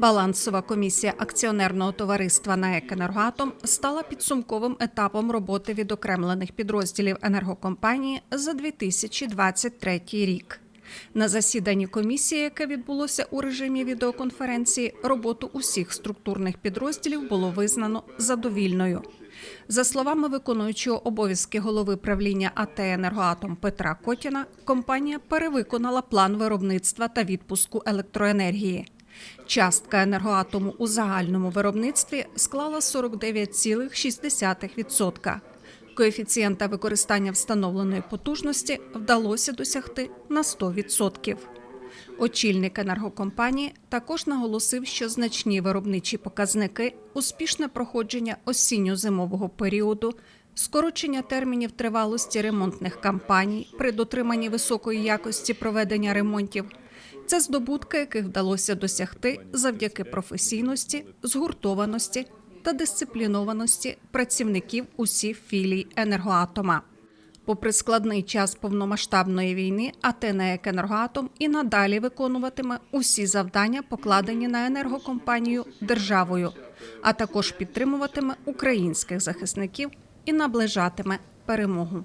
Балансова комісія акціонерного товариства НАЕК «Енергоатом» стала підсумковим етапом роботи відокремлених підрозділів енергокомпанії за 2023 рік. На засіданні комісії, яке відбулося у режимі відеоконференції, роботу усіх структурних підрозділів було визнано задовільною. За словами виконуючого обов'язки голови правління АТ «Енергоатом» Петра Котіна, компанія перевиконала план виробництва та відпуску електроенергії. Частка енергоатому у загальному виробництві склала 49,6%. Коефіцієнта використання встановленої потужності вдалося досягти на 100%. Очільник енергокомпанії також наголосив, що значні виробничі показники, успішне проходження осінньо-зимового періоду, скорочення термінів тривалості ремонтних кампаній при дотриманні високої якості проведення ремонтів це здобутки, яких вдалося досягти завдяки професійності, згуртованості та дисциплінованості працівників усіх філій енергоатома. Попри складний час повномасштабної війни, АТ «НАЕК «Енергоатом» і надалі виконуватиме усі завдання, покладені на енергокомпанію державою, а також підтримуватиме українських захисників і наближатиме перемогу.